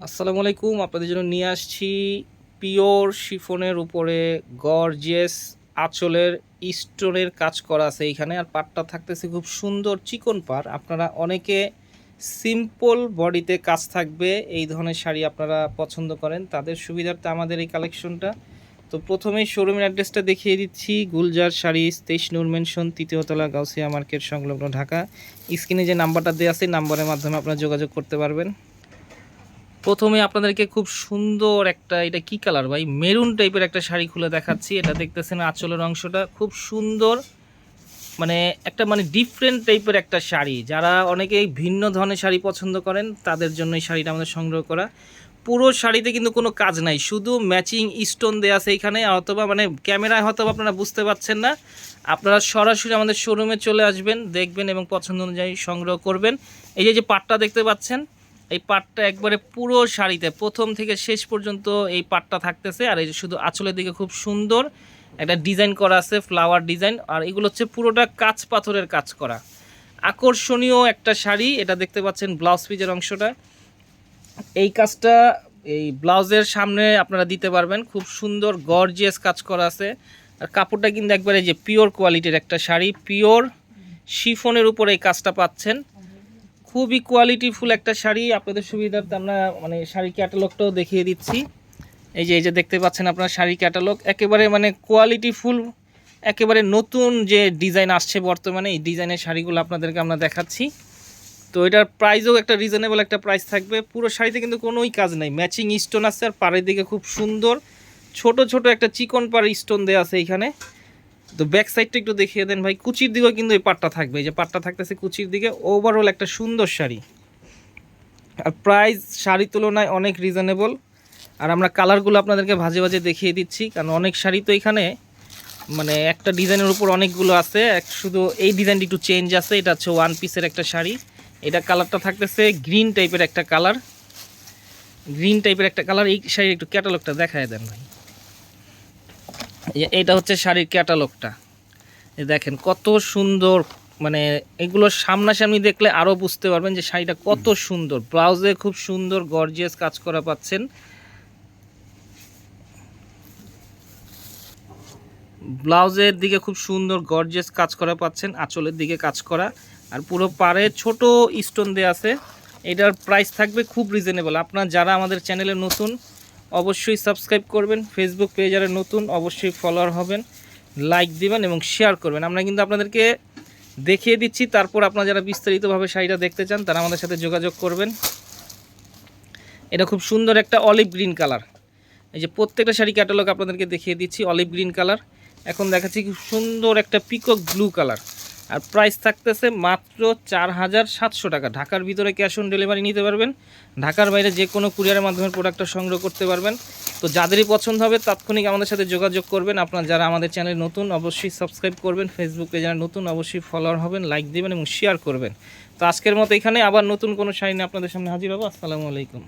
আসসালামু আলাইকুম, আপনাদের জন্য নিয়ে আসছি পিওর শিফনের উপরে গর্জিয়াস আঁচলের স্টোনের কাজ করা আছে এইখানে। আর পাটটা থাকতেছে খুব সুন্দর চিকন পার আপনারা অনেকে সিম্পল বডিতে কাজ থাকবে, এই ধরনের শাড়ি আপনারা পছন্দ করেন। তাদের সুবিধার্থে আমাদের এই কালেকশনটা। তো প্রথমেই শোরুমের অ্যাড্রেসটা দেখিয়ে দিচ্ছি। গুলজার শাড়ি, তেইশ নূর মেনশন তৃতীয়তলা গাউসিয়া মার্কেট, সংলগ্ন ঢাকা। স্ক্রিনে যে নাম্বারটা দেওয়া আছে নাম্বারের মাধ্যমে আপনারা যোগাযোগ করতে পারবেন। প্রথমে আপনাদেরকে খুব সুন্দর একটা, এটা কি কালার ভাই? মেরুন টাইপের একটা শাড়ি খুলে দেখাচ্ছি। এটা দেখতেছেন আঁচলের অংশটা। খুব সুন্দর মানে একটা মানে ডিফারেন্ট টাইপের একটা শাড়ি। যারা অনেকেই ভিন্ন ধরনের শাড়ি পছন্দ করেন, তাদের জন্য এই শাড়িটা আমাদের সংগ্রহ করা। পুরো শাড়িতে কিন্তু কোনো কাজ নাই। শুধু ম্যাচিং স্টোন দেওয়া আছে এখানে, অথবা মানে ক্যামেরায় হয়তো আপনারা বুঝতে পারছেন না। আপনারা সরাসরি আমাদের শোরুমে চলে আসবেন, দেখবেন এবং পছন্দ অনুযায়ী সংগ্রহ করবেন। এই যে পাটটা দেখতে পাচ্ছেন এই পাটটা একবারে পুরো শাড়িতে, প্রথম থেকে শেষ পর্যন্ত এই পাটটা থাকতেছে। আর এই শুধু আঁচলের দিকে খুব সুন্দর একটা ডিজাইন করা আছে, ফ্লাওয়ার ডিজাইন। আর এগুলো হচ্ছে পুরোটা কাঁচ পাথরের কাজ করা। আকর্ষণীয় একটা শাড়ি, এটা দেখতে পাচ্ছেন ব্লাউজ পিজের অংশটা। এই কাজটা এই ব্লাউজের সামনে আপনারা দিতে পারবেন, খুব সুন্দর গর্জিয়াস কাজ করা আছে। আর কাপড়টা কিন্তু একবারে যে পিওর কোয়ালিটির একটা শাড়ি পিওর শিফনের উপরে এই কাজটা পাচ্ছেন। খুবই কোয়ালিটিফুল একটা শাড়ি। আপনাদের সুবিধার্থে আমরা মানে শাড়ি ক্যাটালগটাও দেখিয়ে দিচ্ছি। এই যে এই যে দেখতে পাচ্ছেন আপনার শাড়ি ক্যাটালগ একেবারে মানে কোয়ালিটিফুল একেবারে নতুন যে ডিজাইন আসছে বর্তমানে, এই ডিজাইনের শাড়িগুলো আপনাদেরকে আমরা দেখাচ্ছি। তো এটার প্রাইসও একটা রিজনেবল একটা প্রাইস থাকবে। পুরো শাড়িতে কিন্তু কোনোই কাজ নাই। ম্যাচিং স্টোন আছে আর পাড়ের দিকে খুব সুন্দর। ছোট ছোট একটা চিকন পাড় স্টোন দেওয়া আছে এইখানে তো ব্যাক সাইডটা একটু দেখিয়ে দেন ভাই। কুচির দিকেও কিন্তু এই পাটটা থাকবে। এই যে পাটটা থাকতেছে কুচির দিকে। ওভারঅল একটা সুন্দর শাড়ি। আর প্রাইস শাড়ির তুলনায় অনেক রিজনেবল আর আমরা কালারগুলো আপনাদেরকে ভাজে ভাজে দেখিয়ে দিচ্ছি। কারণ অনেক শাড়ি তো এখানে মানে একটা ডিজাইনের উপর অনেকগুলো আছে। এক শুধু এই ডিজাইনটি একটু চেঞ্জ আছে। এটা হচ্ছে ওয়ান পিসের একটা শাড়ি। এটা কালারটা থাকতেছে গ্রিন টাইপের একটা কালার গ্রিন টাইপের একটা কালার এই শাড়ির একটু ক্যাটালগটা দেখায় দেন ভাই। এইটা হচ্ছে শাড়ির ক্যাটালগটা। দেখেন কত সুন্দর মানে এগুলো সামনাসামনি দেখলে আরও বুঝতে পারবেন যে শাড়িটা কত সুন্দর। ব্লাউজে খুব সুন্দর গর্জিয়াস কাজ করা পাচ্ছেন। ব্লাউজের দিকে খুব সুন্দর গর্জিয়াস কাজ করা পাচ্ছেন আঁচলের দিকে কাজ করা। আর পুরো পাড়ে ছোট স্টোন দেওয়া আছে। এটার প্রাইস থাকবে খুব রিজনেবল আপনার যারা আমাদের চ্যানেলে নতুন অবশ্যই সাবস্ক্রাইব করবেন। ফেসবুক পেজ যারা নতুন, অবশ্যই ফলোয়ার হবেন লাইক দিবেন এবং শেয়ার করবেন। আমরা কিন্তু আপনাদেরকে দেখিয়ে দিচ্ছি, তারপর আপনারা যারা বিস্তারিতভাবে শাড়িটা দেখতে চান, তারা আমাদের সাথে যোগাযোগ করবেন। এটা খুব সুন্দর একটা অলিভ গ্রিন কালার এই যে প্রত্যেকটা শাড়ি ক্যাটালগ আপনাদেরকে দেখিয়ে দিচ্ছি অলিভ গ্রিন কালার এখন দেখাচ্ছি খুব সুন্দর একটা পিকক ব্লু কালার আর প্রাইস থাকতেছে মাত্র চার হাজার সাতশো টাকা। ঢাকার ভিতরে ক্যাশ অন ডেলিভারি নিতে পারবেন। ঢাকার বাইরে যে কোনো কুরিয়ারের মাধ্যমে প্রোডাক্টটা সংগ্রহ করতে পারবেন। তো যাদেরই পছন্দ হবে তাৎক্ষণিক আমাদের সাথে যোগাযোগ করবেন। আপনার যারা আমাদের চ্যানেল নতুন, অবশ্যই সাবস্ক্রাইব করবেন। ফেসবুকে যারা নতুন, অবশ্যই ফলোয়ার হবেন লাইক দেবেন এবং শেয়ার করবেন। তো আজকের মতো এখানে। আবার নতুন কোনো নিয়ে আপনাদের সামনে হাজির হব। আসসালামু আলাইকুম।